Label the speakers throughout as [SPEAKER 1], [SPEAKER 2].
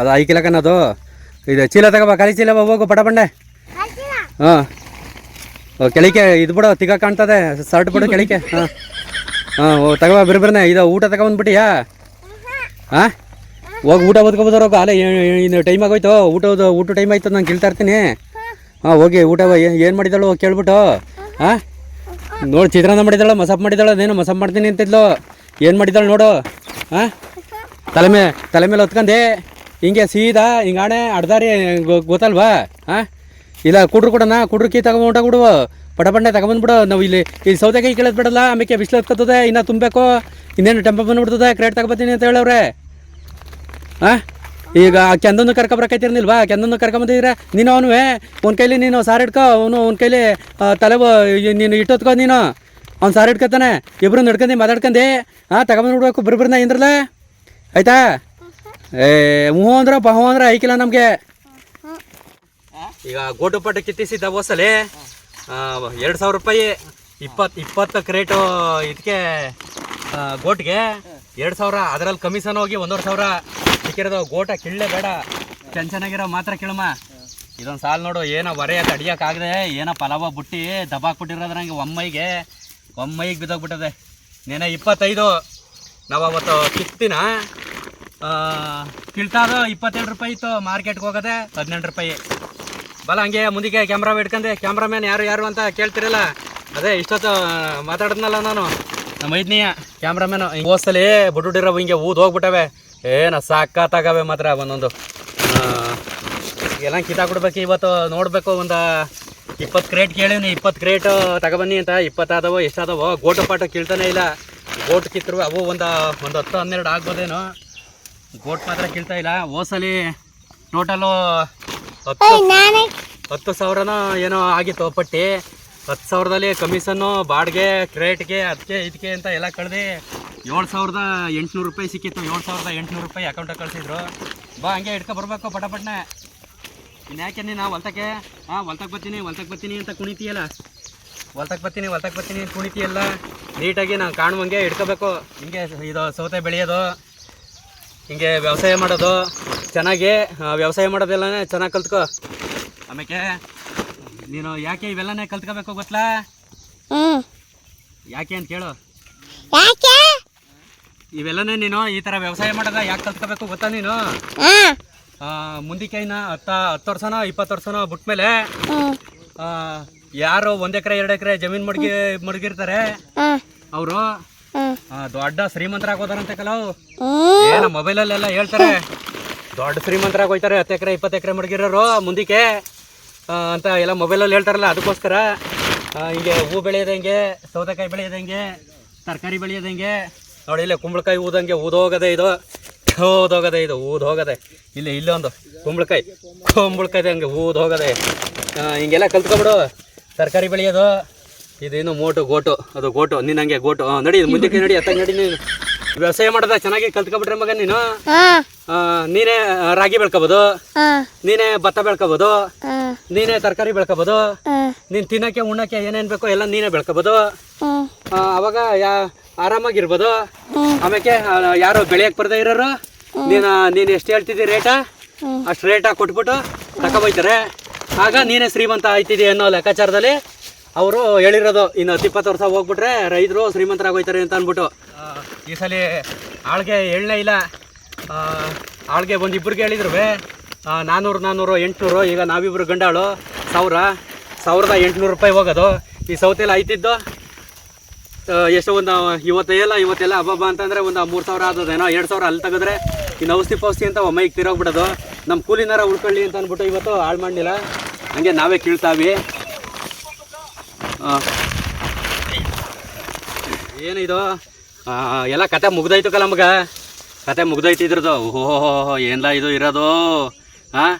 [SPEAKER 1] ಅದು ಐಕಿಲ ಅದು. ಇದು ಚೀಲ ತಗೋಬಾ, ಖಾಲಿ ಚೀಲ ಹೋಗು, ಪಟ ಬಂಡೆ ಹಾಂ. ಕೆಳಿಕೆ ಇದು ಬಿಡು, ತಿಗ ಕಾಣ್ತದೆ ಸರ್ಟ್ ಬಿಡು ಕೆಳಿಕೆ ಹಾಂ. ಹಾಂ, ಓ, ತಗೋಬಾ ಬಿರ್ಬಿರ್ನೆ ಇದು ಊಟ ತಗೊಂಡ್ಬಿಟ್ಟಿಯಾ ಹಾಂ? ಹೋಗಿ ಊಟ ಓದ್ಕೊಬೋದಾರ ಹೋಗು, ಅಲ್ಲೇ ಇನ್ನು ಟೈಮ್ ಆಗೋಯ್ತು. ಊಟದ ಊಟ ಟೈಮ್ ಆಯ್ತು, ನಾನು ಕೇಳ್ತಾ ಇರ್ತೀನಿ. ಹಾಂ, ಹೋಗಿ, ಊಟ ಏನು ಮಾಡಿದಳು ಕೇಳ್ಬಿಟ್ಟು. ಹಾಂ? ನೋಡಿ, ಚಿತ್ರಾನ್ನ ಮಾಡಿದಳು ಮಸಪ್ ಮಾಡಿದಳು ಅದೇನು ಮಸಪ್ ಮಾಡ್ತೀನಿ ಅಂತಿದ್ಲು. ಏನು ಮಾಡಿದಳು ನೋಡು. ಹಾಂ? ತಲೆ ಮೇಲೆ ತಲೆ ಮೇಲೆ ಹೊತ್ಕೊಂಡೆ. ಹಿಂಗೆ ಸೀದಾ ಹಿಂಗಾಣೆ ಅಡ್ದಾರಿ ಗೊತ್ತಲ್ವಾ? ಹಾಂ ಇಲ್ಲ, ಕುಡ್ರು ಕೊಡೋಣ, ಕುಡ್ರು ಕೀ ತಗೊಂಡ ಕೊಡುವ. ಪಟ ಪಂಡೆ ತಗೊಂಬಂದ್ಬಿಡು ನಾವು ಇಲ್ಲಿ ಈ ಸೌತೆಕಾಯಿ ಕೇಳೋದು ಬಿಡಲ್ಲ ಆಮೇಲೆ ಬಿಸಿಲು ಕತ್ತದೆ ಇನ್ನೂ ತುಂಬಬೇಕು. ಇನ್ನೇನು ಟೆಂಪ ಬಂದ್ಬಿಡ್ತದೆ, ಕ್ರೇಟ್ ತಗೊಬತ್ತೀನಿ ಅಂತ ಹೇಳವ್ರೆ. ಹಾಂ ಈಗ ಕೆಂದನ್ನು ಕರ್ಕೊಬರಕೈತಿರ್ನಿಲ್ವಾ ಕೆಂದನ್ನು ಕರ್ಕೊಂಬಂದಿದ್ರೆ ನೀನು ಅವನು ಒಂದು ಕೈಲಿ ನೀನು ಸಾರು ಹಿಡ್ಕೊ, ಅವನು ಒಂದು ಕೈಲಿ ತಲೆ ನೀನು ಇಟ್ಟೊತ್ಕೋ ನೀನು. ಅವ್ನು ಸಾರು ಹಿಡ್ಕೊತಾನೆ ಇಬ್ಬರು ನಡ್ಕೊಂಡು ಮಾತಾಡ್ಕೊಂಡು ಹಾಂ ತಗೊಂಬಂದ್ಬಿಡ್ಬೇಕು, ಬಿರ್ಬಿರ್ನ ಇಂದ್ರಲ್ಲ ಆಯ್ತಾ? ಏ ಅಂದ್ರೆ ಬಹು ಅಂದ್ರ ಐಕಿಲ್ಲ ನಮಗೆ. ಈಗ ಗೋಟು ಪಟ್ಟು ಕಿತ್ತಿಸಿದ್ದ ಓಸಲಿ ಎರಡು ಸಾವಿರ ರೂಪಾಯಿ ಇಪ್ಪತ್ತು ಇಪ್ಪತ್ತು ಕ್ರೇಟು ಇದಕ್ಕೆ ಗೋಟ್ಗೆ. ಎರಡು ಸಾವಿರ, ಅದರಲ್ಲಿ ಕಮಿಷನ್ ಹೋಗಿ ಒಂದೂವರೆ ಸಾವಿರ. ಸಿಕ್ಕಿರೋದು ಗೋಟ ಕಿಳ್ಳೆ ಬೇಡ. ಚೆನ್ನ ಚೆನ್ನಾಗಿರೋ ಮಾತ್ರ ಕೇಳಮ್ಮ ಇದೊಂದು ಸಾಲು ನೋಡು, ಏನೋ ಹೊರೆಯ ತಡಿಯೋಕ್ಕಾಗದೆ ಏನೋ ಪಲಾವ ಬುಟ್ಟಿ ದಬಾಕ್ಬಿಟ್ಟಿರೋದ್ರಂಗೆ ಒಮ್ಮೈಗೆ. ಒಮ್ಮೈಗೆ ಬಿದ್ದೋಗ್ಬಿಟ್ಟದೆ. ನೆನೆ ಇಪ್ಪತ್ತೈದು. ನಾವು ಅವತ್ತು ಕಿತ್ತಿನ. ಕಿಳ್ತಾದು ಇಪ್ಪತ್ತೆರಡು ರೂಪಾಯಿ ಇತ್ತು, ಮಾರ್ಕೆಟ್ಗೆ ಹೋಗೋದೆ, ಹದಿನೆಂಟು ರೂಪಾಯಿ. ಬಲ ಹಂಗೆ ಮುಂದಿಗೆ ಕ್ಯಾಮ್ರಾ ಇಟ್ಕೊಂಡೆ ಕ್ಯಾಮ್ರಾಮ್ಯಾನ್ ಯಾರು ಯಾರು ಅಂತ ಕೇಳ್ತಿರಲ್ಲ. ಅದೇ, ಇಷ್ಟೊತ್ತು ಮಾತಾಡಿದ್ನಲ್ಲ ನಾನು. ನಮ್ಮ ಐದನೆಯ ಕ್ಯಾಮ್ರಾಮ್ಯಾನು ಹೋಸಲಿ ಬಿಟ್ಬಿಟ್ಟಿರೋ, ಹಿಂಗೆ ಊದ್ ಹೋಗ್ಬಿಟ್ಟವೆ. ಏನ ಸಾಕಾತಾಗವೆ ಮಾತ್ರ ಒಂದೊಂದು. ಎಲ್ಲ ಕಿತ್ತಾಕ್ಬಿಡ್ಬೇಕು ಇವತ್ತು ನೋಡಬೇಕು, ಒಂದು ಇಪ್ಪತ್ತು ಕ್ರೇಟ್ ಕೇಳೀನಿ ಇಪ್ಪತ್ತು ಕ್ರೇಟ್ ತಗೊಬನ್ನಿ ಅಂತ. ಇಪ್ಪತ್ತಾದವೋ, ಎಷ್ಟಾದವೋ ಗೋಟು ಪಾಟು ಕೀಳ್ತಾನೆ ಇಲ್ಲ. ಗೋಟ್ ಕಿತ್ತರು ಅವು ಒಂದು ಒಂದು ಹತ್ತು, ಹನ್ನೆರಡು ಆಗ್ಬೋದೇನೋ. ಗೋಟ್ ಮಾತ್ರ ಕೀಳ್ತಾ ಇಲ್ಲ. ಹೋಸಲಿ ಟೋಟಲು ಹತ್ತು ಹತ್ತು ಸಾವಿರನೋ ಏನೋ ಆಗಿತ್ತು ಪಟ್ಟಿ ಹತ್ತು ಸಾವಿರದಲ್ಲಿ ಕಮಿಷನ್ನು ಬಾಡಿಗೆ ಕ್ರೇಟ್ಗೆ ಅದಕ್ಕೆ ಇದಕ್ಕೆ ಅಂತ ಎಲ್ಲ ಕಳೆದು ಏಳು ಸಾವಿರದ ಎಂಟುನೂರು ರೂಪಾಯಿ ಸಿಕ್ಕಿತ್ತು. ಏಳು ಸಾವಿರದ ಎಂಟುನೂರು ರೂಪಾಯಿ ಅಕೌಂಟಾಗಿ ಕಳಿಸಿದ್ರು. ಬಾ ಹಂಗೆ ಇಟ್ಕೊ ಬರಬೇಕು ಪಟಪಟ್ನೆ. ಯಾಕೆ ನೀನು ಹೊಲ್ತಕ್ಕೆ? ಹಾಂ ಹೊಲ್ತಕ್ಕೆ ಬರ್ತೀನಿ ಹೊಲ್ತಕ್ಕೆ ಬರ್ತೀನಿ ಅಂತ ಕುಣಿತೀಯಲ್ಲ? ಹೊಲ್ತಕ್ಕೆ ಬರ್ತೀನಿ ಹೊಲ್ತಕ್ಕೆ ಬರ್ತೀನಿ ಕುಣಿತೀಯಲ್ಲ? ನೀಟಾಗಿ ನಾನು ಕಾಣುವಂಗೆ ಇಟ್ಕೋಬೇಕು ಹಿಂಗೆ ಇದು ಸೌತೆ ಬೆಳೆಯೋದು. ಹಿಂಗೆ ವ್ಯವಸಾಯ ಮಾಡೋದು ಚೆನ್ನಾಗಿ ವ್ಯವಸಾಯ ಮಾಡೋದೆಲ್ಲನೇ ಚೆನ್ನಾಗಿ ಕಲ್ತ್ಕೋ. ಆಮೇಲೆ ನೀನು ಯಾಕೆ ಇವೆಲ್ಲನೇ ಕಲ್ತ್ಕೋಬೇಕು ಗೊತ್ತಲಾ
[SPEAKER 2] ಹ್ಮ್.
[SPEAKER 1] ಯಾಕೆ ಅಂತ ಕೇಳು.
[SPEAKER 2] ಯಾಕೆ?
[SPEAKER 1] ಇವೆಲ್ಲನೇ ನೀನು ಈ ಥರ ವ್ಯವಸಾಯ ಮಾಡೋದ ಯಾಕೆ ಕಲ್ತ್ಕೋಬೇಕು ಗೊತ್ತಾ ನೀನು? ಮುಂದಿಕಾಯಿನ ಹತ್ತ ಹತ್ತು ವರ್ಷನೋ ಇಪ್ಪತ್ತು ವರ್ಷನೋ ಬಿಟ್ಮೇಲೆ ಯಾರು ಒಂದು ಎಕರೆ ಎರಡು ಎಕರೆ ಜಮೀನು ಮಡ್ಗಿ ಮಡ್ಗಿರ್ತಾರೆ. ಅವರು ದೊಡ್ಡ ಶ್ರೀಮಂತರಾಗೋದಾರಂತೆ ಕೆಲವು.
[SPEAKER 2] ಮೊಬೈಲ್
[SPEAKER 1] ಅಲ್ಲಿ ಮೊಬೈಲಲ್ಲೆಲ್ಲ ಹೇಳ್ತಾರೆ. ದೊಡ್ಡ ಶ್ರೀಮಂತರಾಗಿ ಹೋಯ್ತಾರೆ ಹತ್ತು ಎಕರೆ ಇಪ್ಪತ್ತು ಎಕರೆ ಮಡಗಿರೋರು ಮುಂದಕ್ಕೆ. ಅಂತ ಎಲ್ಲ ಮೊಬೈಲಲ್ಲಿ ಹೇಳ್ತಾರಲ್ಲ ಅದಕ್ಕೋಸ್ಕರ. ಹಿಂಗೆ ಹೂ ಬೆಳೆಯೋದಂಗೆ ಸೌತೆಕಾಯಿ ಬೆಳೆಯೋದಂಗೆ ತರಕಾರಿ ಬೆಳೆಯೋದಂಗೆ. ನೋಡಿ ಇಲ್ಲೇ ಕುಂಬಳಕಾಯಿ ಊದಂಗೆ ಊದೋಗದೆ ಇದು. ಊದೋಗದೆ ಇದು ಊದೋಗದೆ. ಇಲ್ಲಿ ಇಲ್ಲೊಂದು ಕುಂಬಳಕಾಯಿ ಕುಂಬಳಕಾಯಿ. ಹಂಗೆ ಊದೋಗದೆ. ಹೋಗದೆ ಹಿಂಗೆಲ್ಲ ಕಲ್ತ್ಕೊಬಿಡು. ತರಕಾರಿ ಬೆಳೆಯೋದು. ಇದೇನು ಮೋಟು ಗೋಟು? ಅದು ಗೋಟು. ನೀನು ಹಂಗೆ ಗೋಟು. ನಡಿ ಮುಂದಕ್ಕೆ ನಡಿ ಅತ್ತ ನಡಿ ನೀನು. ವ್ಯವಸಾಯ ಮಾಡೋದ ಚೆನ್ನಾಗಿ ಕಲ್ತ್ಕೊಬಿಟ್ರೆ ಮಗ ನೀನು? ನೀನೇ ರಾಗಿ ಬೆಳ್ಕೊಬೋದು.
[SPEAKER 2] ಹಾ
[SPEAKER 1] ನೀನೇ ಭತ್ತ ಬೆಳ್ಕೊಬೋದು.
[SPEAKER 2] ಹಾ
[SPEAKER 1] ನೀನೇ ತರಕಾರಿ ಬೆಳ್ಕೊಬೋದು.
[SPEAKER 2] ನೀನ್
[SPEAKER 1] ನೀನು ತಿನ್ನಕ್ಕೆ ಉಣ್ಣಕ್ಕೆ ಏನೇನ್ ಬೇಕೋ ಎಲ್ಲ ನೀನೇ ಬೆಳ್ಕೊಬೋದು.
[SPEAKER 2] ಹ್ಮ್
[SPEAKER 1] ಅವಾಗ ಯಾ ಆರಾಮಾಗಿರ್ಬೋದು.
[SPEAKER 2] ಆಮೇಕೆ
[SPEAKER 1] ಆಮೇಲೆ ಯಾರು ಬೆಳೆಯಕ್ಕೆ ಬರದೇ ಇರೋರು ನೀನು ನೀನು ಎಷ್ಟು ಹೇಳ್ತಿದ್ದಿ ರೇಟ. ಅಷ್ಟು ರೇಟಾಗಿ ಕೊಟ್ಬಿಟ್ಟು ತಗೊಬೈತಾರೆ ಆಗ ನೀನೇ ಶ್ರೀಮಂತ ಆಯ್ತಿದಿ ಅನ್ನೋ ಲೆಕ್ಕಾಚಾರದಲ್ಲಿ ಅವರು ಹೇಳಿರೋದು, ಇನ್ನು ಹತ್ತು ಇಪ್ಪತ್ತು ವರ್ಷ ಹೋಗ್ಬಿಟ್ರೆ ರೈತರು ಶ್ರೀಮಂತರಾಗೋಯ್ತಾರೆ ಅಂತ ಅಂದ್ಬಿಟ್ಟು. ಈ ಸಲ ಆಳ್ಗೆ ಎಳ್ಳೆ ಇಲ್ಲ. ಆಳ್ಗೆ ಒಂದು ಇಬ್ಬರಿಗೆ ಹೇಳಿದ್ರು ನಾನ್ನೂರು ನಾನ್ನೂರು ಎಂಟುನೂರು, ಈಗ ನಾವಿಬ್ಬರು ಗಂಡಾಳು. ಸಾವಿರ, ಸಾವಿರದ ಎಂಟುನೂರು ರೂಪಾಯಿ ಹೋಗೋದು. ಈ ಸೌತೆಲ್ಲ ಆಯ್ತಿದ್ದು ಎಷ್ಟು ಒಂದು, ಇವತ್ತೆಲ್ಲ ಇವತ್ತೆಲ್ಲ ಹಬ್ಬ ಅಂತಂದರೆ ಒಂದು ಮೂರು ಸಾವಿರ ಆದದೇನೋ ಎರಡು ಸಾವಿರ ಅಲ್ಲಿ ತೆಗೆದ್ರೆ ಇನ್ನು ಔಷಧಿ ಪೌಷ್ಠಿ ಅಂತ ಒಮ್ಮೆಗೆ ತಿರೋಗ್ಬಿಡೋದು. ನಮ್ಮ ಕೂಲಿನಾರ ಉಳ್ಕೊಳ್ಳಿ ಅಂತ ಅಂದ್ಬಿಟ್ಟು ಇವತ್ತು ಹಾಳು ಮಾಡಲಿಲ್ಲ. ಹಂಗೆ ನಾವೇ ಕೀಳ್ತಾವಿ. ಏನಿದು? ಎಲ್ಲ ಕತೆ ಮುಗ್ದೈತು ಕಲ ಮಗ. ಕತೆ ಮುಗ್ದೈತಿ ಇದ್ರದ್ದು. ಓಹೋ, ಏನ್ಲ ಇದು ಇರೋದು? ಹಾಂ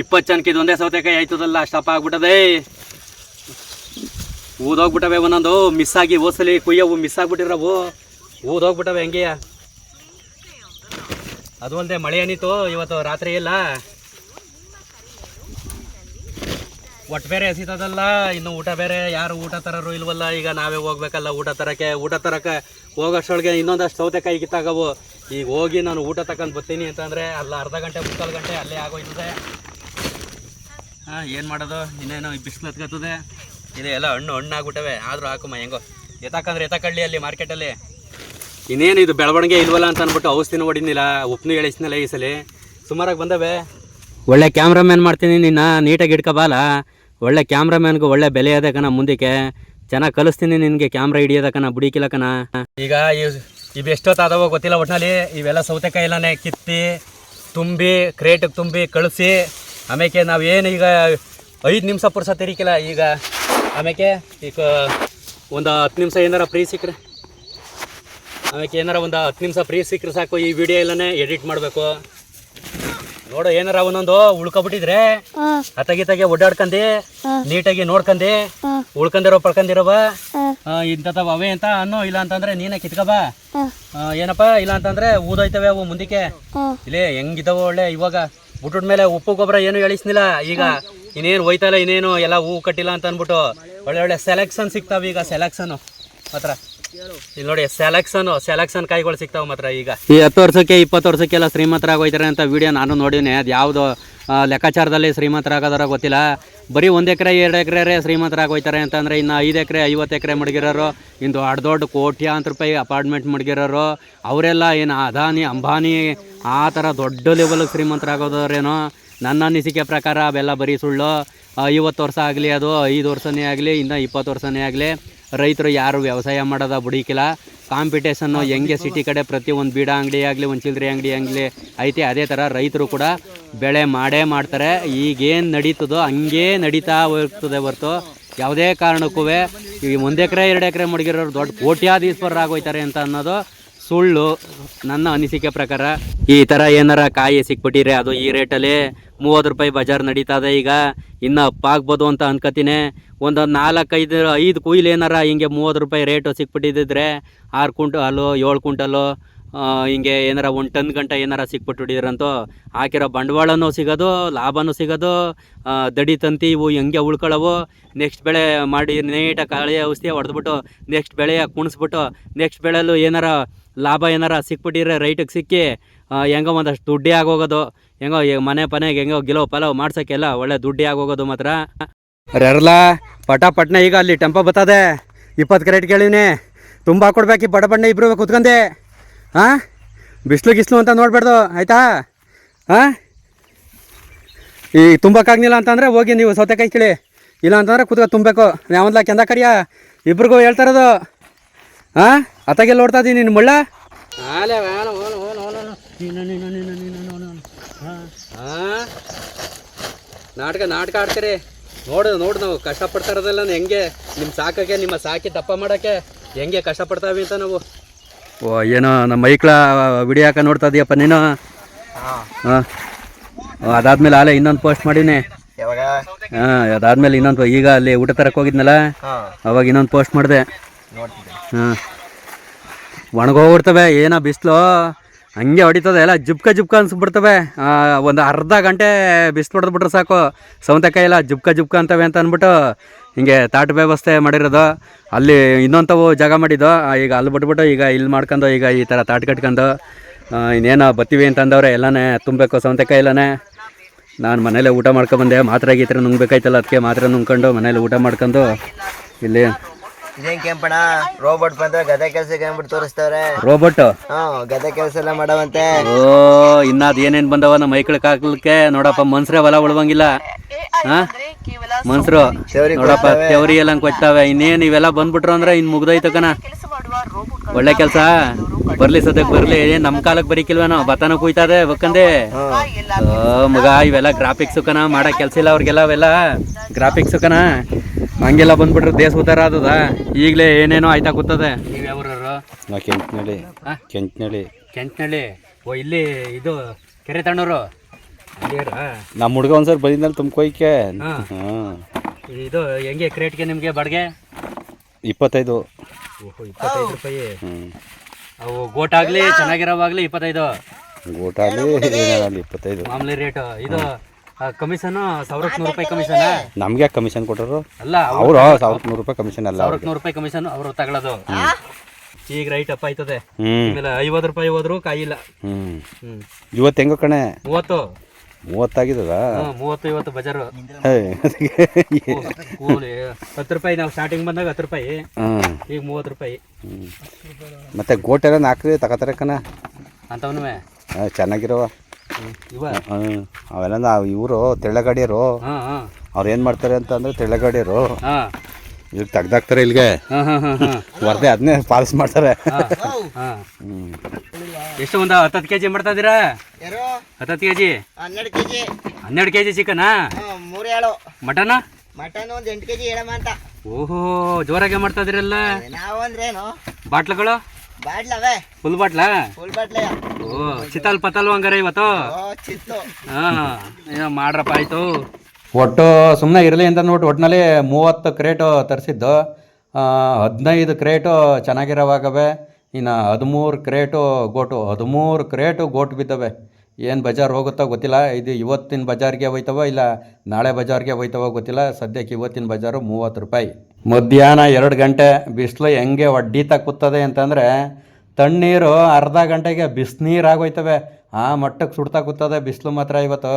[SPEAKER 1] ಇಪ್ಪತ್ತು ಜನಕ್ಕೆ ಒಂದೇ ಸೌತೆಕಾಯಿ ಆಯ್ತದಲ್ಲ ಅಷ್ಟಪ್ಪ ಆಗ್ಬಿಟ್ಟದೆ. ಊದೋಗ್ಬಿಟ್ಟವೆ ಒಂದೊಂದು. ಮಿಸ್ ಆಗಿ ಓಸಲಿ ಕುಯ್ಯವು ಮಿಸ್ ಆಗ್ಬಿಟ್ಟಿರವು. ಊದೋಗ್ಬಿಟ್ಟವೆ ಹೆಂಗೆ ಅದು ಅಲ್ಲದೆ ಮಳೆ ಏನಿತ್ತು? ಇವತ್ತು ರಾತ್ರಿ ಇಲ್ಲ. ಒಟ್ಟು ಬೇರೆ ಎಸಿತದಲ್ಲ, ಇನ್ನು ಊಟ ಬೇರೆ ಯಾರು ಊಟ ತರೋರು ಇಲ್ವಲ್ಲ, ಈಗ ನಾವೇ ಹೋಗ್ಬೇಕಲ್ಲ ಊಟ ತರಕ್ಕೆ. ಊಟ ತರಕ್ಕೆ ಹೋಗೋಷ್ಟೊಳಗೆ ಇನ್ನೊಂದಷ್ಟು ಸೌತೆಕಾಯಿ ಕಿತ್ತಾಗವು ಈಗ ಹೋಗಿ ನಾನು ಊಟ ತಕೊಂಡು ಬರ್ತೀನಿ ಅಂತಂದರೆ ಅಲ್ಲ ಅರ್ಧ ಗಂಟೆ, ಮುಕ್ಕಾಲು ಗಂಟೆ ಅಲ್ಲೇ ಆಗೋಯ್ತದೆ. ಹಾಂ, ಏನು ಮಾಡೋದು? ಇನ್ನೇನು ಬಿಸಿಲು ಹತ್ಕತ್ತದೆ. ಇದೆ ಎಲ್ಲ ಹಣ್ಣು ಹಣ್ಣು ಆಗ್ಬಿಟ್ಟವೆ ಆದರೂ ಹಾಕುಮ್ಮ ಹೆಂಗೋ. ಎತ್ತಾಕಂದ್ರೆ ಎತ್ತಕಳ್ಳಿ ಅಲ್ಲಿ ಮಾರ್ಕೆಟಲ್ಲಿ. ಇನ್ನೇನು ಇದು ಬೆಳವಣಿಗೆ ಇಲ್ವಲ್ಲ ಅಂತ ಅಂದ್ಬಿಟ್ಟು ಔಷಧಿನೂ ಹೊಡಿನಿಲ್ಲ ಉಪ್ಪು ಎಳಿಸ್ನಿಲ್ಲ ಈ ಸಲ. ಸುಮಾರಾಗಿ ಬಂದವೆ. ಒಳ್ಳೆ ಕ್ಯಾಮ್ರಾಮ್ಯಾನ್ ಮಾಡ್ತೀನಿ, ನಿನ್ನ ನೀಟಾಗಿ ಇಟ್ಕೋಬಾಲ ಒಳ್ಳೆ ಕ್ಯಾಮ್ರಾಮ್ಯಾನ್ಗೂ ಒಳ್ಳೆ ಬೆಲೆ ಅದ ಕಣ ಮುಂದಕ್ಕೆ. ಚೆನ್ನಾಗಿ ಕಲಿಸ್ತೀನಿ ನಿನಗೆ ಕ್ಯಾಮ್ರಾ ಹಿಡಿಯೋದ ಕಣ, ಬುಡಿಕಿಲ್ಲ ಕಣ. ಈಗ ಇವು ಎಷ್ಟೊತ್ತಾದವೋ ಗೊತ್ತಿಲ್ಲ ಒಟ್ಟಿನಲ್ಲಿ ಇವೆಲ್ಲ ಸೌತೆಕಾಯಿ ಎಲ್ಲನೇ ಕಿತ್ತಿ, ತುಂಬಿ ಕ್ರೇಟಿಗೆ ತುಂಬಿ ಕಳಿಸಿ ನಾವು ಏನು ಈಗ ಐದು ನಿಮಿಷ ಪುರ್ಸ ತಿರಿಕಿಲ್ಲ ಈಗ. ಆಮೇಲೆ ಈಗ ಒಂದು ಹತ್ತು ನಿಮಿಷ ಏನಾರ ಫ್ರೀ ಸಿಕ್ಕರೆ. ಆಮೇಲೆ ಏನಾರ ಒಂದು ಹತ್ತು ನಿಮಿಷ ಫ್ರೀ ಸಿಕ್ಕರೆ ಸಾಕು, ಈ ವಿಡಿಯೋ ಎಲ್ಲನೇ ಎಡಿಟ್ ಮಾಡಬೇಕು. ನೋಡು ಏನಾರ ಒಂದೊಂದು ಉಳ್ಕೊಬಿಟ್ಟಿದ್ರೆ ಅತಗಿತಗೆ
[SPEAKER 2] ಹ್ಮ್.
[SPEAKER 1] ನೀಟಾಗಿ ನೋಡ್ಕಂದಿ ಉಳ್ಕಂದಿರೋ
[SPEAKER 2] ಹ್ಮ್
[SPEAKER 1] ಇಂಥವು ಅವೇ ಅಂತ ಅನ್ನೋ ಇಲ್ಲ ಅಂತಂದ್ರೆ ನೀನೇ ಕಿತ್ಕಬ ಏನಪ್ಪ ಇಲ್ಲ ಅಂತಂದ್ರೆ ಊದೋಯ್ತವೆ ಅವು ಮುಂದಕ್ಕೆ. ಇಲ್ಲೇ ಹೆಂಗಿದಾವ ಒಳ್ಳೆ ಇವಾಗ. ಊಟದ ಮೇಲೆ ಉಪ್ಪು ಗೊಬ್ಬರ ಏನು ಎಳಿಸ್ನಿಲ್ಲ. ಈಗ ಇನ್ನೇನು ಹೋಯ್ತಲ್ಲ ಇನ್ನೇನು ಎಲ್ಲ ಹೂ ಕಟ್ಟಿಲ್ಲ ಅಂತ ಅಂದ್ಬಿಟ್ಟು ಒಳ್ಳೆ ಒಳ್ಳೆ ಸೆಲೆಕ್ಷನ್ ಸಿಗ್ತಾವ ಈಗ ಸೆಲೆಕ್ಷನ್ ಮಾತ್ರ. ಇಲ್ಲಿ ನೋಡಿ ಸೆಲೆಕ್ಷನ್ ಸೆಲೆಕ್ಷನ್ ಕಾಯಿಗಳು ಸಿಗ್ತಾವ ಮಾತ್ರ ಈಗ. ಈ ಹತ್ತು ವರ್ಷಕ್ಕೆ, ಇಪ್ಪತ್ತು ವರ್ಷಕ್ಕೆಲ್ಲ ಶ್ರೀಮಂತರಾಗೋಯ್ತಾರೆ ಅಂತ ವಿಡಿಯೋ ನಾನು ನೋಡಿನಿ ಅದು ಯಾವುದು ಲೆಕ್ಕಾಚಾರದಲ್ಲಿ ಶ್ರೀಮಂತರಾಗೋದಾರ ಗೊತ್ತಿಲ್ಲ. ಬರೀ ಒಂದು ಎಕರೆ, ಎರಡು ಎಕರೆ ಶ್ರೀಮಂತರಾಗೋಯ್ತಾರೆ ಅಂತಂದರೆ ಇನ್ನು ಐದು ಎಕರೆ, ಐವತ್ತು ಎಕರೆ ಮಡಗಿರೋರು, ಇಂದು ದೊಡ್ಡ ದೊಡ್ಡ ಕೋಟ್ಯಾಂತರ ರೂಪಾಯಿ ಅಪಾರ್ಟ್ಮೆಂಟ್ ಮಡಗಿರೋರು, ಅವರೆಲ್ಲ ಏನು ಅದಾನಿ, ಅಂಬಾನಿ, ಆ ಥರ ದೊಡ್ಡ ಲೆವೆಲ್ಗೆ ಶ್ರೀಮಂತರಾಗೋದವ್ರೇನೋ ನನ್ನ ಅನಿಸಿಕೆ ಪ್ರಕಾರ ಅವೆಲ್ಲ ಬರೀ ಸುಳ್ಳು. ಐವತ್ತು ವರ್ಷ ಆಗಲಿ, ಅದು ಐದು ವರ್ಷನೇ ಆಗಲಿ, ಇನ್ನು ಇಪ್ಪತ್ತು ವರ್ಷನೇ ಆಗಲಿ. ರೈತರು ಯಾರು ವ್ಯವಸಾಯ ಮಾಡೋದ ಬುಡಿಕಿಲ್ಲ. ಕಾಂಪಿಟೇಷನ್ನು ಹೆಂಗೆ ಸಿಟಿ ಕಡೆ ಪ್ರತಿ ಒಂದು ಬೀಡ ಅಂಗಡಿ ಆಗಲಿ ಒಂದು ಚಿಲ್ಲರೆ ಅಂಗಡಿ ಆಗಲಿ ಐತೆ ಅದೇ ಥರ ರೈತರು ಕೂಡ ಬೆಳೆ ಮಾಡೇ ಮಾಡ್ತಾರೆ. ಈಗೇನು ನಡೀತದೋ ಹಂಗೇ ನಡೀತಾ ಹೋಗ್ತದೆ ಹೊರ್ತು. ಯಾವುದೇ ಕಾರಣಕ್ಕೂ ಈ ಒಂದು ಎಕರೆ ಎರಡು ಎಕರೆ ಮಡಗಿರೋರು ದೊಡ್ಡ ಕೋಟ್ಯಾಧೀಶ್ವರರಾಗೋಯ್ತಾರೆ ಅಂತ ಅನ್ನೋದು ಸುಳ್ಳು, ನನ್ನ ಅನಿಸಿಕೆ ಪ್ರಕಾರ ಈ ಥರ ಏನಾರ ಕಾಯಿ ಸಿಕ್ಬಿಟ್ಟಿರಿ ಅದು ಈ ರೇಟಲ್ಲಿ ಮೂವತ್ತು ರೂಪಾಯಿ ಬಜಾರ್ ನಡೀತಾ ಇದೆ ಈಗ. ಇನ್ನು ಅಪ್ಪಾಗ್ಬೋದು ಅಂತ ಅನ್ಕೋತೀನಿ. ಒಂದು ನಾಲ್ಕೈದು, ಐದು ಕುಯ್ಲು ಏನಾರ ಹಿಂಗೆ ಮೂವತ್ತು ರೂಪಾಯಿ ರೇಟು ಸಿಕ್ಬಿಟ್ಟಿದ್ದಿದ್ರೆ ಆರು ಕುಂಟಲು ಏಳು ಕುಂಟಲು ಹಿಂಗೆ ಏನಾರ ಒಂದು ಟನ್ ಗಂಟ ಏನಾರ ಸಿಕ್ಬಿಟ್ಟಿದ್ರಂತೂ ಹಾಕಿರೋ ಬಂಡವಾಳನೂ ಸಿಗೋದು, ಲಾಭನೂ ಸಿಗೋದು ದಡಿ ತಂತಿ ಇವು ಹೆಂಗೆ ಉಳ್ಕೊಳ್ಳೋವು. ನೆಕ್ಸ್ಟ್ ಬೆಳೆ ಮಾಡಿ ನೀಟಾಗಿ ಕಾಳಿ ಔಷಧಿ ಹೊಡೆದ್ಬಿಟ್ಟು, ನೆಕ್ಸ್ಟ್ ಬೆಳೆ ಕುಣಿಸ್ಬಿಟ್ಟು, ನೆಕ್ಸ್ಟ್ ಬೆಳೆಯಲ್ಲೂ ಏನಾರ ಲಾಭ ಏನಾರ ಸಿಕ್ಬಿಟ್ಟಿದ್ರೆ ರೈಟಿಗೆ ಸಿಕ್ಕಿ ಹೆಂಗೋ ಒಂದಷ್ಟು ದುಡ್ಡೇ ಆಗೋಗೋದು, ಹೆಂಗೋ ಈಗ ಮನೆ ಪನೆಗೆ ಹೆಂಗೋ ಗಿಲೋ ಪಲಾವ್ ಮಾಡ್ಸೋಕ್ಕೆಲ್ಲ ಒಳ್ಳೆ ದುಡ್ಡೇ ಆಗೋಗೋದು ಮಾತ್ರ. ರರ್ಲ ಪಟ ಈಗ ಅಲ್ಲಿ ಟೆಂಪೋ ಬರ್ತದೆ. ಇಪ್ಪತ್ತು ಕ್ರೇಟ್ ಕೇಳಿವ್ನಿ, ತುಂಬ ಕೊಡ್ಬೇಕು ಈ ಬಡ ಬಣ್ಣ ಇಬ್ಬರು ಕುತ್ಕೊಂಡೆ ಹಾಂ ಬಿಸಿಲು ಗಿಸ್ಲು ಅಂತ ನೋಡ್ಬಾರ್ದು ಆಯ್ತಾ? ಹಾಂ ಈ ತುಂಬಕ್ಕಾಗ್ಲಿಲ್ಲ ಅಂತಂದರೆ ಹೋಗಿ ನೀವು ಸೌತೆಕಾಯಿ ಕೇಳಿ. ಇಲ್ಲ ಅಂತಂದ್ರೆ ಕುತ್ಕೊ ತುಂಬಬೇಕು. ಯಾವಂದ್ಲ ಕೆಂದ ಕರಿಯ ಇಬ್ರಿಗೂ ಹೇಳ್ತಾರದು ಹಾಂ ಅತ್ತಾಗೆಲ್ಲ ನೋಡ್ತಾ ಇದ್ದೀನಿ ನಿನ್ನ ಮುಳ್ಳ? ನಾಟಕ ನಾಟಕ ಆಡ್ತೀರಿ. ನೋಡು ನೋಡು ನಾವು ಕಷ್ಟಪಡ್ತಾ ಇರೋದಲ್ಲ ಹೆಂಗೆ? ನಿಮ್ಮ ಸಾಕಕ್ಕೆ ನಿಮ್ಮ ಸಾಕಿ ದಪ್ಪ ಮಾಡೋಕ್ಕೆ ಹೆಂಗೆ ಕಷ್ಟಪಡ್ತಾವೆ ಅಂತ ನಾವು. ಓ ಏನೋ ನಮ್ಮ ಮೈಕ್ಳ ವಿಡಿಯೋ ಹಾಕ ನೋಡ್ತಾ ಇದೀಯಪ್ಪ ನೀನು? ಹಾಂ. ಅದಾದ್ಮೇಲೆ ಆಲೆ ಇನ್ನೊಂದು ಪೋಸ್ಟ್ ಮಾಡೀನಿ. ಹಾಂ ಅದಾದ್ಮೇಲೆ ಇನ್ನೊಂದು ಈಗ ಅಲ್ಲಿ ಊಟ ತರಕ್ಕೆ ಹೋಗಿದ್ನಲ್ಲ?
[SPEAKER 3] ಹಾಂ.
[SPEAKER 1] ಅವಾಗ ಇನ್ನೊಂದು ಪೋಸ್ಟ್ ಮಾಡಿದೆ. ಹಾಂ. ಒಣಗೋಗ್ಬಿಡ್ತವೆ, ಏನೋ ಬಿಸಿಲು. ಹಂಗೆ ಹೊಡಿತದೆ, ಎಲ್ಲ ಜುಪ್ಕ ಜುಬ್ಕ ಅನ್ಸ್ಬಿಡ್ತವೆ. ಒಂದು ಅರ್ಧ ಗಂಟೆ ಬಿಸಿಲು ಹೊಡೆದ್ಬಿಟ್ರೆ ಸಾಕು. ಸೌತೆಕಾಯಿ ಎಲ್ಲ ಜುಬ್ಕ ಜುಪ್ಕ ಅಂತವೆ ಅಂತ ಅಂದ್ಬಿಟ್ಟು ಹಿಂಗೆ ತಾಟ ವ್ಯವಸ್ಥೆ ಮಾಡಿರೋದು. ಅಲ್ಲಿ ಇನ್ನೊಂಥವು ಜಾಗ ಮಾಡಿದ್ದು. ಈಗ ಅಲ್ಲಿ ಬಿಟ್ಬಿಟ್ಟು ಈಗ ಇಲ್ಲಿ ಮಾಡ್ಕೊಂಡು, ಈಗ ಈ ಥರ ತಾಟ್ ಕಟ್ಕೊಂಡು ಇನ್ನೇನು ಬತ್ತೀವಿ ಅಂತಂದವ್ರೆ ಎಲ್ಲನೇ ತುಂಬಬೇಕು ಸೌತೆಕಾಯಿ ಎಲ್ಲನೇ. ನಾನು ಮನೇಲೆ ಊಟ ಮಾಡ್ಕೊಂಬಂದೆ ಮಾತ್ರೆ ಗೀತ್ರೆ ನುಂಗ್ಬೇಕಾಯ್ತಲ್ಲ, ಅದಕ್ಕೆ ಮಾತ್ರೆ ನುಂಗ್ಕೊಂಡು ಮನೇಲಿ ಊಟ ಮಾಡ್ಕೊಂಡು ಇಲ್ಲಿ
[SPEAKER 3] ಇದೇನ್ ಕೆಂಪಣ ರೋಬೋಟ್ ಬಂದ್ರೆ ಗದೆ ಕೆಲ್ಸಕ್ಕೆ ಏನ್ಬಿಟ್ಟು ತೋರಿಸ್ತವ್ರೆ?
[SPEAKER 1] ರೋಬೋಟ್?
[SPEAKER 3] ಗದೆ ಕೆಲಸ ಎಲ್ಲ ಮಾಡವಂತೆ.
[SPEAKER 1] ಓ ಇನ್ನ ಅದ ಏನೇನ್ ಬಂದವ ನಮ್ಮ ಮೈಕಳಕ್ ಹಾಕ್ಲಿಕ್ಕೆ ನೋಡಪ್ಪ ಮನ್ಸ್ರೆ ಹೊಲ ಉಳ್ವಂಗಿಲ್ಲ. ಹಾ? ಮನ್ಸ್ರು ನೋಡಪ್ಪ ತೆವರಿ ಎಲ್ಲ ಕೊಚ್ತಾವೆ ಇನ್ನೇನ್ ಇವೆಲ್ಲ ಬಂದ್ಬಿಟ್ರು ಅಂದ್ರೆ ಇನ್ ಮುಗ್ದೋಯ್ತು ಕಣ. ಒಳ್ಳೆ ಕೆಲ್ಸ. ಬರ್ಲಿ ಸದ್ಯಕ್ ಬರ್ಲಿ. ಏನ್ ನಮ್ ಕಾಲಕ್ ಬರೀಕಿಲ್ವೇನೋ ಬತಾನ ಕುಯ್ತದೆ ಬಕ್ಕಂದೆ ಓ ಮಗ ಇವೆಲ್ಲ ಗ್ರಾಫಿಕ್ಸ್ ಕಣ. ಮಾಡಕ್ ಕೆಲ್ಸ ಇಲ್ಲ ಅವ್ರಿಗೆಲ್ಲ ಅವೆಲ್ಲ. ಗ್ರಾಫಿಕ್ಸ್ ಕಣ. ಹಂಗೆಲ್ಲ ಬಂದ್ಬಿಟ್ರೆ ದೇಶ ಉದ್ದಾರ ಆದದ? ಈಗಲೇ ಏನೇನೋ ಆಯ್ತಾ ಕೂತದೆ ನೀವು ಯಾವ್ರವ್ರು
[SPEAKER 4] ನಾ ಕೆಂಚನಳ್ಳಿ
[SPEAKER 1] ಹಾ?
[SPEAKER 4] ಕೆಂಚನಳ್ಳಿ
[SPEAKER 1] ಕೆಂಚನಹಳ್ಳಿ ಓ ಇಲ್ಲಿ ಇದು ಕೆರೆ ತಣ್ಣವರು
[SPEAKER 4] ನಮ್ಮ ಹುಡುಗ ಒಂದ್ಸರಿ ಬಂದಿದ್ದಲ್ಲಿ ತುಂಬ್ಕೊಯ್ಕೆ
[SPEAKER 1] ಹಾ.
[SPEAKER 4] ಹಾಂ.
[SPEAKER 1] ಇದು ಹೆಂಗೆ ಕ್ರೇಟ್ಗೆ ನಿಮಗೆ ಬಾಡಿಗೆ?
[SPEAKER 4] ಇಪ್ಪತ್ತೈದು.
[SPEAKER 1] ಓಹೋ ಇಪ್ಪತ್ತೈದು ರೂಪಾಯಿ.
[SPEAKER 4] ಹ್ಞೂ
[SPEAKER 1] ಅವು ಗೋಟಾಗ್ಲಿ ಚೆನ್ನಾಗಿರೋವಾಗ್ಲಿ ಇಪ್ಪತ್ತೈದು.
[SPEAKER 4] ಊಟ ಆಗಲಿ ಏನಾಗಲಿ ಇಪ್ಪತ್ತೈದು.
[SPEAKER 1] ಮಾಮೂಲಿ ರೇಟು. ಇದು ಕಮಿಷನ್ ಸಾವಿರಕ್ಕೆ ನೂರು ರೂಪಾಯಿ ಕಮಿಷನ್
[SPEAKER 4] ನಮ್ಗೆ ಯಾಕೆ ಕಮಿಷನ್ ಕೊಟ್ಟರು
[SPEAKER 1] ಅಲ್ಲ
[SPEAKER 4] ಅವರು ಸಾವಿರಕ್ಕೆ ನೂರು ರೂಪಾಯಿ ಕಮಿಷನ್ ಅಲ್ಲ
[SPEAKER 1] ಸಾವಿರಕ್ಕೆ ನೂರು ರೂಪಾಯಿ ಕಮಿಷನ್ ಅವರು ತಗೊಳ್ಳೋದು ಈಗ ರೈಟ್ ಅಪ್ ಆಯ್ತದೆ. ಆಮೇಲೆ ಐವತ್ತು ರೂಪಾಯಿ ಹೋದ್ರು ಕಾಯಿಲ್ಲ.
[SPEAKER 4] ಹ್ಞೂ
[SPEAKER 1] ಹ್ಮ್.
[SPEAKER 4] ಇವತ್ತು ಹೆಂಗೋ ಕಣೆ?
[SPEAKER 1] ಮೂವತ್ತು.
[SPEAKER 4] ಮೂವತ್ತಾಗಿದ್ದದ
[SPEAKER 1] ಮೂವತ್ತು ಇವತ್ತು ಬಜಾರು. ಹತ್ತು ರೂಪಾಯಿ ನಾವು ಸ್ಟಾರ್ಟಿಂಗ್ ಬಂದಾಗ ಹತ್ತು ರೂಪಾಯಿ. ಈಗ ಮೂವತ್ತು ರೂಪಾಯಿ.
[SPEAKER 4] ಮತ್ತೆ ಗೋಟೆಲ್ಲ ನಾಲ್ಕು ತಗೋತಾರೆ ಕಣ.
[SPEAKER 1] ಅಂತವನು
[SPEAKER 4] ಚೆನ್ನಾಗಿರವ ಅವೆಲ್ಲ ನಾವು ಇವರು ತೆಳ್ಳಗಾಡಿಯರು.
[SPEAKER 1] ಹಾಂ ಹಾಂ.
[SPEAKER 4] ಅವ್ರು ಏನು ಮಾಡ್ತಾರೆ ಅಂತ ಅಂದ್ರೆ ತೆಳ್ಳಗಾಡಿಯರು ಇವ್ರಿಗೆ ತೆಗ್ದಾಕ್ತಾರೆ ಇಲ್ಲಿಗೆ
[SPEAKER 1] ಹಾಂ ಹಾಂ ಹಾಂ ಹಾಂ.
[SPEAKER 4] ವರದೆ ಅದನ್ನೇ ಪಾಲಿಸ್ ಮಾಡ್ತಾರೆ.
[SPEAKER 1] ಹಾಂ
[SPEAKER 4] ಹ್ಞೂ
[SPEAKER 1] ಎಷ್ಟು ಒಂದು ಹತ್ತತ್ತು ಕೆ ಜಿ ಮಾಡ್ತಾ ಇದ್ದೀರಾ?
[SPEAKER 3] ಯಾರು?
[SPEAKER 1] ಹತ್ತತ್ತು ಕೆ ಜಿ
[SPEAKER 3] ಹನ್ನೆರಡು ಕೆ ಜಿ
[SPEAKER 1] ಹನ್ನೆರಡು ಕೆ ಜಿ ಚಿಕನಾ?
[SPEAKER 3] ಮೂರು ಏಳು
[SPEAKER 1] ಮಟನ್?
[SPEAKER 3] ಮಟನ್ ಒಂದು ಎಂಟು ಕೆ ಜಿ ಹೇಳಮ್ಮ ಅಂತ.
[SPEAKER 1] ಓಹೋ ಜೋರಾಗೆ ಮಾಡ್ತಾ ಇದ್ರಲ್ಲ
[SPEAKER 3] ನಾವು ಅಂದ್ರೇನು
[SPEAKER 1] ಬಾಟ್ಲುಗಳು? ಫುಲ್ ಬಾಟ್ಲಾ?
[SPEAKER 3] ಫುಲ್ ಬಾಟ್ಲೆ
[SPEAKER 1] ಓ ಚಿತ್ತಲ್ ಪತಲ್ ಹಂಗಾರೆ ಇವತ್ತು?
[SPEAKER 3] ಓ ಚಿತ್ತು.
[SPEAKER 1] ಹಾಂ ಏನೋ ಮಾಡ್ರಪ್ಪ ಆಯಿತು. ಒಟ್ಟು ಸುಮ್ಮನೆ ಇರಲಿ ಅಂತ ನೋಡಿ ಒಟ್ಟಿನಲ್ಲಿ ಮೂವತ್ತು ಕ್ರೇಟು ತರಿಸಿದ್ದು. ಹದಿನೈದು ಕ್ರೇಟು ಚೆನ್ನಾಗಿರೋವಾಗವೆ. ಇನ್ನು ಹದಿಮೂರು ಕ್ರೇಟು ಗೋಟು ಹದಿಮೂರು ಕ್ರೇಟು ಗೋಟು ಬಿದ್ದವೆ. ಏನು ಬಜಾರ್ ಹೋಗುತ್ತೋ ಗೊತ್ತಿಲ್ಲ. ಇದು ಇವತ್ತಿನ ಬಜಾರ್ಗೆ ಹೋಯ್ತವೋ ಇಲ್ಲ ನಾಳೆ ಬಜಾರ್ಗೆ ಹೋಯ್ತವೋ ಗೊತ್ತಿಲ್ಲ. ಸದ್ಯಕ್ಕೆ ಇವತ್ತಿನ ಬಜಾರು ಮೂವತ್ತು ರೂಪಾಯಿ. ಮಧ್ಯಾಹ್ನ ಎರಡು ಗಂಟೆ ಬಿಸಿಲು ಹೆಂಗೆ ಒಡ್ಡೀತಾ ಕೂತದೆ ಅಂತಂದರೆ ತಣ್ಣೀರು ಅರ್ಧ ಗಂಟೆಗೆ ಬಿಸಿನೀರು ಆಗೋಯ್ತವೆ ಆ ಮಟ್ಟಕ್ಕೆ ಸುಡ್ತಾ ಕೂತದೆ ಬಿಸಿಲು ಮಾತ್ರ ಇವತ್ತು.